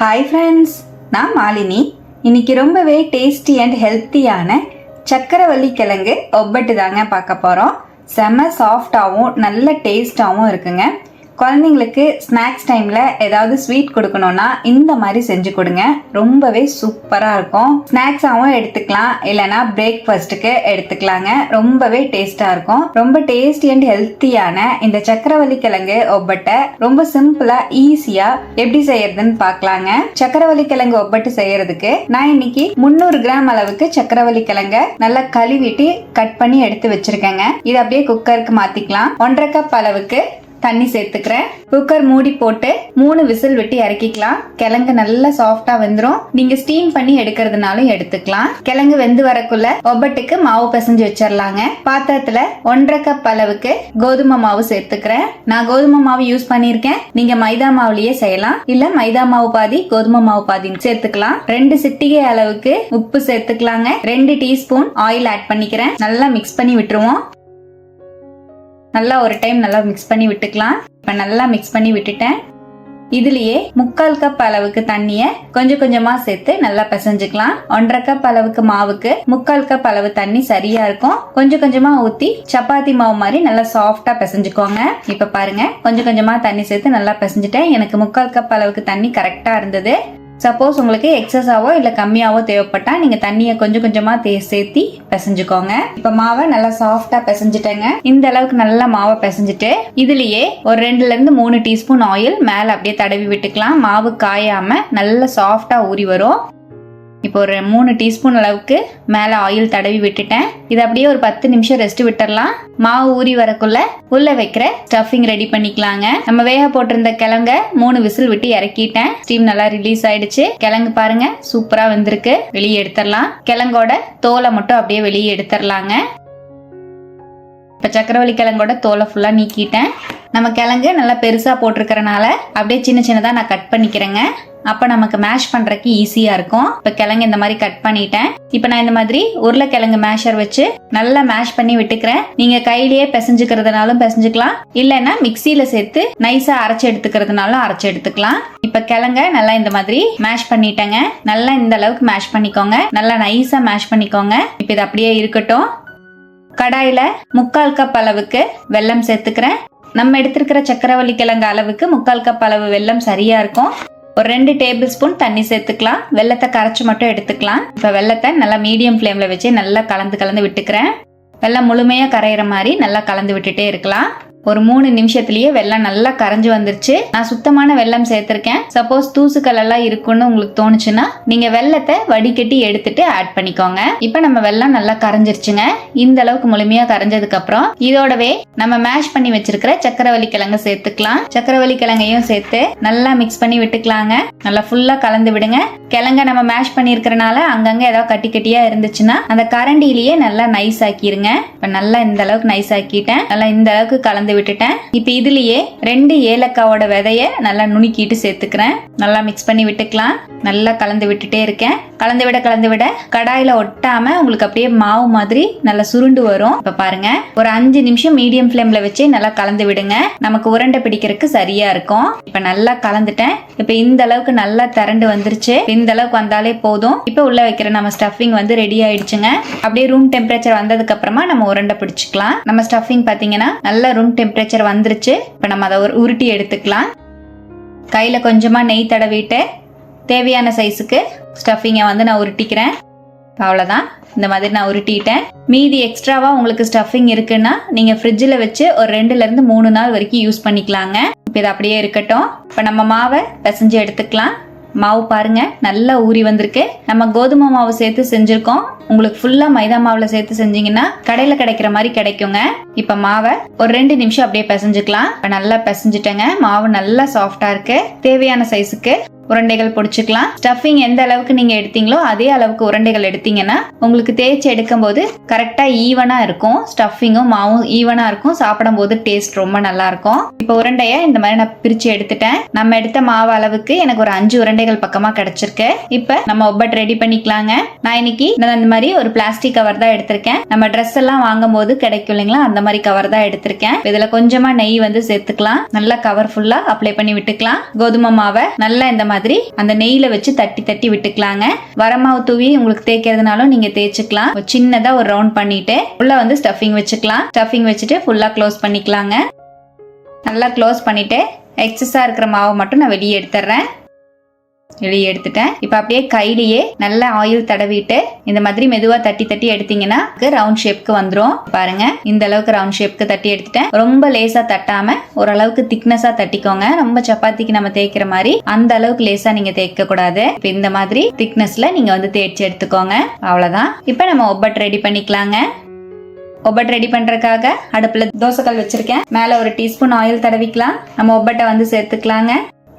Hi friends நான் மாலினி. இன்னைக்கு ரொம்பவே டேஸ்டி அண்ட் ஹெல்த்தியான சக்கரவள்ளி கிழங்கு ஒப்பட்டு தாங்க பார்க்க போகிறோம் செம்ம சாஃப்டாகவும் நல்ல டேஸ்டாகவும் இருக்குங்க. குழந்தைங்களுக்கு ஸ்நாக்ஸ் டைமில் ஏதாவது ஸ்வீட் கொடுக்கணும்னா இந்த மாதிரி செஞ்சு கொடுங்க. ரொம்பவே சூப்பராக இருக்கும். ஸ்நாக்ஸாகவும் எடுத்துக்கலாம். இல்லைனா பிரேக்ஃபாஸ்ட்டுக்கு எடுத்துக்கலாங்க. ரொம்பவே டேஸ்ட்டாக இருக்கும். ரொம்ப டேஸ்டி அண்ட் ஹெல்த்தியான இந்த சக்கரவள்ளி கிழங்கு ஒப்பட்டை ரொம்ப சிம்பிளாக ஈஸியாக எப்படி செய்யறதுன்னு பார்க்கலாங்க. சக்கரவள்ளி கிழங்கு ஒப்பட்டு செய்யறதுக்கு நான் இன்னைக்கு முந்நூறு கிராம் அளவுக்கு சக்கரவள்ளி கிழங்க நல்லா கழுவிட்டு கட் பண்ணி எடுத்து வச்சிருக்கேங்க. இதை அப்படியே குக்கருக்கு மாத்திக்கலாம். ஒன்றரை கப் அளவுக்கு தண்ணி சேர்த்துக்கிறேன். குக்கர் மூடி போட்டு மூணு விசில் விட்டு இறக்கிக்கலாம். கிழங்கு நல்லா சாஃப்டா வந்துடும் நீங்க ஸ்டீம் பண்ணி எடுக்கிறதுனாலும் எடுத்துக்கலாம். கிழங்கு வெந்து வரக்குள்ள ஒப்பட்டுக்கு மாவு பிசைஞ்சு வச்சிடலாங்க பாத்திரத்துல ஒன்றரை கப் அளவுக்கு கோதுமை மாவு சேர்த்துக்கிறேன். நான் கோதுமை மாவு யூஸ் பண்ணியிருக்கேன். நீங்க மைதா மாவுலயே செய்யலாம். இல்ல மைதா மாவு பாதி கோதுமை மாவு பாதி சேர்த்துக்கலாம். ரெண்டு சிட்டிகை அளவுக்கு உப்பு சேர்த்துக்கலாங்க. ரெண்டு டீஸ்பூன் ஆயில் ஆட் பண்ணிக்கிறேன். நல்லா மிக்ஸ் பண்ணி விட்டுருவோம். நல்லா ஒரு டைம் நல்லா மிக்ஸ் பண்ணி விட்டுக்கலாம். இப்போ நல்லா மிக்ஸ் பண்ணி விட்டுட்டேன். இதுலயே முக்கால் கப் அளவுக்கு தண்ணிய கொஞ்சம் கொஞ்சமா சேர்த்து நல்லா பிசைஞ்சுக்கலாம். ஒன்றரை கப் அளவுக்கு மாவுக்கு முக்கால் கப் அளவு தண்ணி சரியா இருக்கும். கொஞ்சம் கொஞ்சமா ஊத்தி சப்பாத்தி மாவு மாதிரி நல்லா சாஃப்டா பிசைஞ்சுக்கோங்க. இப்ப பாருங்க கொஞ்சம் கொஞ்சமா தண்ணி சேர்த்து நல்லா பிசைஞ்சிட்டேன். எனக்கு முக்கால் கப் அளவுக்கு தண்ணி கரெக்டா இருந்தது. சப்போஸ் உங்களுக்கு எக்ஸஸாவோ இல்லை கம்மியாவோ தேவைப்பட்டால் நீங்கள் தண்ணியை கொஞ்சம் கொஞ்சமாக தே சேர்த்தி பிசைஞ்சுக்கோங்க. இப்போ மாவை நல்லா சாஃப்டாக பிசைஞ்சிட்டேங்க. இந்த அளவுக்கு நல்லா மாவை பிசைஞ்சிட்டு இதுலேயே ஒரு ரெண்டுலேருந்து மூணு டீஸ்பூன் ஆயில் மேலே அப்படியே தடவி விட்டுக்கலாம். மாவு காயாமல் நல்லா சாஃப்டாக ஊறி வரும். இப்போ ஒரு மூணு டீஸ்பூன் அளவுக்கு மேலே ஆயில் தடவி விட்டுட்டேன். இது அப்படியே ஒரு பத்து நிமிஷம் ரெஸ்ட் விட்டுடலாம் மாவு ஊறி வரக்குள்ள உள்ள வைக்கிற ஸ்டஃபிங் ரெடி பண்ணிக்கலாங்க. நம்ம வேக போட்டிருந்த கிழங்க மூணு விசில் விட்டு இறக்கிட்டேன். ஸ்டீம் நல்லா ரிலீஸ் ஆயிடுச்சு. கிழங்கு பாருங்க சூப்பரா வந்திருக்கு. வெளியே எடுத்துடலாம். கிழங்கோட தோலை மட்டும் அப்படியே வெளியே எடுத்துடலாங்க. இப்போ சக்கரவள்ளி கிழங்கோட தோலை ஃபுல்லாக நீக்கிட்டேன். நம்ம கிழங்கு நல்லா பெருசாக போட்டிருக்கறனால அப்படியே சின்ன சின்னதாக நான் கட் பண்ணிக்கிறேங்க. அப்போ நமக்கு மேஷ் பண்ணுறதுக்கு ஈஸியாக இருக்கும். இப்போ கிழங்கு இந்த மாதிரி கட் பண்ணிட்டேன். இப்போ நான் இந்த மாதிரி உருளைக்கிழங்கு மேஷர் வச்சு நல்லா மேஷ் பண்ணி விட்டுக்கிறேன். நீங்கள் கையிலேயே பிசைஞ்சுக்கிறதுனாலும் பிசைஞ்சுக்கலாம். இல்லைன்னா மிக்சியில் சேர்த்து நைஸாக அரைச்சி எடுத்துக்கிறதுனாலும் அரைச்சி எடுத்துக்கலாம். இப்போ கிழங்க நல்லா இந்த மாதிரி மேஷ் பண்ணிட்டேங்க. நல்லா இந்த அளவுக்கு மேஷ் பண்ணிக்கோங்க. நல்லா நைஸாக மேஷ் பண்ணிக்கோங்க. இப்போ இது அப்படியே இருக்கட்டும். கடாயில முக்கால் கப் அளவுக்கு வெல்லம் சேர்த்துக்கிறேன். நம்ம எடுத்திருக்கிற சக்கரவள்ளி கிழங்கு அளவுக்கு முக்கால் கப் அளவு வெல்லம் சரியா இருக்கும். ஒரு ரெண்டு டேபிள் ஸ்பூன் தண்ணி சேர்த்துக்கலாம். வெள்ளத்தை கரைச்சி மட்டும் எடுத்துக்கலாம். இப்போ வெள்ளத்தை நல்லா மீடியம் ஃப்ளேமில் வச்சு நல்லா கலந்து கலந்து விட்டுக்கிறேன். வெள்ளம் முழுமையாக கரையிற மாதிரி நல்லா கலந்து விட்டுட்டே இருக்கலாம். ஒரு மூணு நிமிஷத்துலயே வெள்ளம் நல்லா கரைஞ்சு வந்துருச்சு. நான் சுத்தமான வெள்ளம் சேர்த்திருக்கேன். சப்போஸ் தூசுக்கள் எல்லாம் இருக்குன்னு உங்களுக்கு தோணுச்சுன்னா நீங்க வெள்ளத்தை வடிகட்டி எடுத்துட்டு ஆட் பண்ணிக்கோங்க. இப்போ நம்ம வெள்ளம் நல்லா கரைஞ்சிருச்சுங்க. இந்த அளவுக்கு முழுமையா கரைஞ்சதுக்கு அப்புறம் இதோடவே நம்ம மேஷ் பண்ணி வச்சிருக்கிற சக்கரவள்ளி கிழங்கு சேர்த்துக்கலாம். சக்கரவள்ளி கிழங்கையும் சேர்த்து நல்லா மிக்ஸ் பண்ணி விட்டுக்கலாங்க. நல்லா ஃபுல்லா கலந்து விடுங்க. கிழங்க நம்ம மேஷ் பண்ணிருக்கிறனால அங்கங்க ஏதாவது கட்டி கட்டியா இருந்துச்சுன்னா அந்த கரண்டிலேயே நல்லா நைஸ் ஆக்கிருங்க. இப்ப நல்லா இந்த அளவுக்கு நைஸ் ஆக்கிட்டேன். நல்லா இந்த அளவுக்கு கலந்து விட்டுட்டேன். இப்போ இதுலயே ரெண்டு ஏலக்காவோட விதைய நல்லா நுணுக்கிட்டு சேர்த்துக்கிறேன். நல்லா மிக்ஸ் பண்ணி விட்டுக்கலாம். நல்லா கலந்து விட்டுட்டே இருக்கேன். கலந்து விட கலந்து விட கடாயில ஒட்டாம உங்களுக்கு அப்படியே மாவு மாதிரி நல்லா சுருண்டு வரும். இப்ப பாருங்க. ஒரு அஞ்சு நிமிஷம் மீடியம் ஃப்ளேம்ல வச்சு நல்லா கலந்து விடுங்க. நமக்கு உருண்டை பிடிக்கிறதுக்கு சரியா இருக்கும். இப்ப நல்லா கலந்துட்டேன். இப்ப இந்த அளவுக்கு நல்லா திரண்டு வந்துருச்சு. இந்த அளவுக்கு வந்தாலே போதும். இப்ப உள்ள வைக்கிற நம்ம ஸ்டஃபிங் வந்து ரெடி ஆயிடுச்சுங்க. அப்படியே ரூம் டெம்பரேச்சர் வந்ததுக்கு அப்புறமா நம்ம உருண்டை பிடிச்சிக்கலாம். நம்ம ஸ்டஃபிங் பாத்தீங்கன்னா நல்லா ரூம் டெம்பரேச்சர் வந்துருச்சு. இப்போ நம்ம அதை ஒரு உருட்டி எடுத்துக்கலாம். கையில் கொஞ்சமாக நெய் தடவிட்டு தேவையான சைஸுக்கு ஸ்டஃபிங்கை வந்து நான் உருட்டிக்கிறேன். அவ்வளோதான் இந்த மாதிரி நான் உருட்டிட்டேன். மீதி எக்ஸ்ட்ராவாக உங்களுக்கு ஸ்டஃபிங் இருக்குன்னா நீங்கள் ஃப்ரிட்ஜில் வச்சு ஒரு ரெண்டுலேருந்து மூணு நாள் வரைக்கும் யூஸ் பண்ணிக்கலாங்க. இப்போ இது அப்படியே இருக்கட்டும். இப்போ நம்ம மாவை பிசைஞ்சு எடுத்துக்கலாம். மாவு பாருங்க நல்லா ஊறி வந்திருக்கு. நம்ம கோதுமை மாவு சேர்த்து செஞ்சிருக்கோம். உங்களுக்கு ஃபுல்லா மைதா மாவுல சேர்த்து செஞ்சீங்கன்னா கடையில கிடைக்கிற மாதிரி கிடைக்குங்க. இப்ப மாவை ஒரு ரெண்டு நிமிஷம் அப்படியே பிசைஞ்சுக்கலாம். இப்ப நல்லா பிசைஞ்சிட்டேங்க. மாவு நல்லா சாஃப்டா இருக்கு. தேவையான சைஸுக்கு உருண்டைகள் பிடிச்சிக்கலாம். ஸ்டஃபிங் எந்த அளவுக்கு நீங்க எடுத்தீங்களோ அதே அளவுக்கு உருண்டைகள் எடுத்தீங்கன்னா உங்களுக்கு தேய்ச்சி எடுக்கும் போது கரெக்டா ஈவனா இருக்கும். ஸ்டஃபிங்கும் மாவும் ஈவனா இருக்கும். சாப்பிடும் போது டேஸ்ட் ரொம்ப நல்லா இருக்கும் இப்போ உருண்டைய இந்த மாதிரி நான் பிரிச்சு எடுத்துட்டேன். நம்ம எடுத்த மாவு அளவுக்கு எனக்கு ஒரு அஞ்சு உருண்டைகள் பக்கமா கிடைச்சிருக்கு. இப்போ நம்ம ஒப்பட் ரெடி பண்ணிக்கலாங்க. நான் இன்னைக்கு நான் இந்த மாதிரி ஒரு பிளாஸ்டிக் கவர் தான் எடுத்திருக்கேன். நம்ம ட்ரெஸ் எல்லாம் வாங்கும் போது கிடைக்கும் இல்லைங்களா? அந்த மாதிரி கவர் தான் எடுத்திருக்கேன். இதுல கொஞ்சமா நெய் வந்து சேர்த்துக்கலாம். நல்லா கவர் ஃபுல்லா அப்ளை பண்ணி விட்டுக்கலாம். கோதுமை மாவை நல்லா இந்த மாதிரி மாதிரி அந்த நெய்யில வச்சு தட்டி தட்டி விட்டுக்கலாங்க. வரமாவு தூவி உங்களுக்கு தேய்க்கிறதுனாலும் நீங்க தேய்ச்சிக்கலாம். சின்னதா ஒரு ரவுண்ட் பண்ணிட்டு உள்ள வந்து ஸ்டஃபிங் வச்சுக்கலாம். ஸ்டஃபிங் வச்சுட்டு ஃபுல்லா க்ளோஸ் பண்ணிக்கலாங்க. நல்லா க்ளோஸ் பண்ணிட்டு எக்ஸஸா இருக்கிற மாவை மட்டும் நான் வெளியே எடுத்துடுறேன் வெளியே எடுத்துட்டேன். இப்போ அப்படியே கையிலேயே நல்ல ஆயில் தடவிட்டு இந்த மாதிரி மெதுவா தட்டி தட்டி எடுத்தீங்கன்னா ரவுண்ட் ஷேப்க்கு வந்துரும். பாருங்க இந்த அளவுக்கு ரவுண்ட் ஷேப்க்கு தட்டி எடுத்துட்டேன். ரொம்ப லேசா தட்டாம ஓரளவுக்கு திக்னஸா தட்டிக்கோங்க. ரொம்ப சப்பாத்திக்கு நம்ம தேய்க்கிற மாதிரி அந்த அளவுக்கு லேசா நீங்க தேய்க்க கூடாது. இப்போ இந்த மாதிரி திக்னஸ்ல நீங்க வந்து தேய்ச்சி எடுத்துக்கோங்க. அவ்வளவுதான். இப்போ நம்ம ஒப்பட் ரெடி பண்ணிக்கலாங்க. ஒப்பட் ரெடி பண்றதுக்காக அடுப்புல தோசைக்கல் வச்சிருக்கேன். மேல ஒரு டீஸ்பூன் ஆயில் தடவிக்கலாம். நம்ம ஒப்பட்டை வந்து சேர்த்துக்கலாங்க.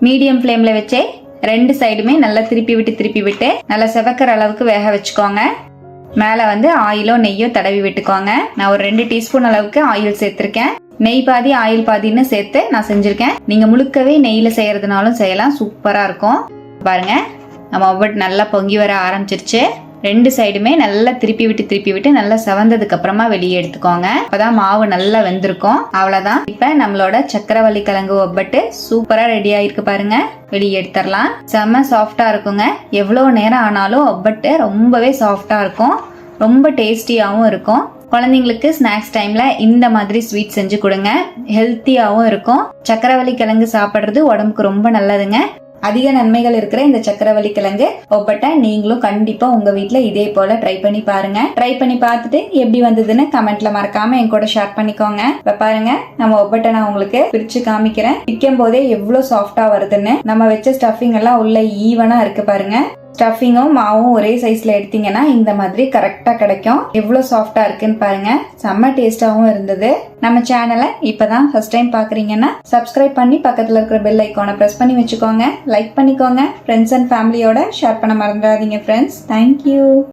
மீடியம் ஃப்ளேம்ல வச்சே ரெண்டு சைடுமே நல்லா திருப்பி விட்டு திருப்பி விட்டு நல்லா செவக்கிற அளவுக்கு வேக வச்சுக்கோங்க. மேலே வந்து ஆயிலோ நெய்யோ தடவி விட்டுக்கோங்க. நான் ஒரு ரெண்டு டீஸ்பூன் அளவுக்கு ஆயில் சேர்த்துருக்கேன். நெய் பாதி ஆயில் பாதின்னு சேர்த்து நான் செஞ்சுருக்கேன். நீங்கள் முழுக்கவே நெய்யில் செய்கிறதுனாலும் செய்யலாம். சூப்பராக இருக்கும். பாருங்கள் நம்ம ஒவ்வொரு நல்லா பொங்கி வர ஆரம்பிச்சிருச்சு. ரெண்டு சைடுமே நல்லா திருப்பி விட்டு திருப்பி விட்டு நல்லா செவந்ததுக்கு அப்புறமா வெளியே எடுத்துக்கோங்க. அப்பதான் மாவு நல்லா வெந்திருக்கும். அவ்வளவுதான். இப்ப நம்மளோட சக்கரவள்ளி கிழங்கு ஒப்பட்டு சூப்பரா ரெடி ஆயிருக்கு பாருங்க. வெளியே எடுத்துடலாம். செம்ம சாஃப்டா இருக்குங்க. எவ்வளவு நேரம் ஆனாலும் ஒப்பட்டு ரொம்பவே சாஃப்டா இருக்கும். ரொம்ப டேஸ்டியாகவும் இருக்கும். குழந்தைங்களுக்கு ஸ்நாக்ஸ் டைம்ல இந்த மாதிரி ஸ்வீட் செஞ்சு கொடுங்க. ஹெல்த்தியாகவும் இருக்கும். சக்கரவள்ளி கிழங்கு சாப்பிட்றது உடம்புக்கு ரொம்ப நல்லதுங்க. அதிக நன்மைகள் இருக்கிற இந்த சக்கரவள்ளி கிழங்கு. ஒப்பட்ட நீங்களும் கண்டிப்பா உங்க வீட்டுல இதே போல ட்ரை பண்ணி பாருங்க. ட்ரை பண்ணி பார்த்துட்டு எப்படி வந்ததுன்னு கமெண்ட்ல மறக்காம என் கூட ஷேர் பண்ணிக்கோங்க. இப்ப பாருங்க நம்ம ஒப்பட்ட நான் உங்களுக்கு பிரிச்சு காமிக்கிறேன். விற்கும் போதே எவ்வளவு சாஃப்டா வருதுன்னு. நம்ம வச்ச ஸ்டஃபிங் எல்லாம் உள்ள ஈவனா இருக்கு பாருங்க. ஸ்டஃபிங்கும் மாவும் ஒரே சைஸ்ல எடுத்தீங்கன்னா இந்த மாதிரி கரெக்டா கிடைக்கும். எவ்வளவு சாஃப்டா இருக்குன்னு பாருங்க. செம்ம டேஸ்டாவும் இருந்தது. நம்ம சேனலை இப்பதான் ஃபர்ஸ்ட் டைம் பாக்குறீங்கன்னா சப்ஸ்கிரைப் பண்ணி பக்கத்துல இருக்கிற பெல் ஐக்கானை பிரஸ் பண்ணி வச்சுக்கோங்க. லைக் பண்ணிக்கோங்க. ஃப்ரெண்ட்ஸ் அண்ட் ஃபேமிலியோட ஷேர் பண்ண மறந்துடாதீங்க ஃப்ரெண்ட்ஸ் தேங்க்யூ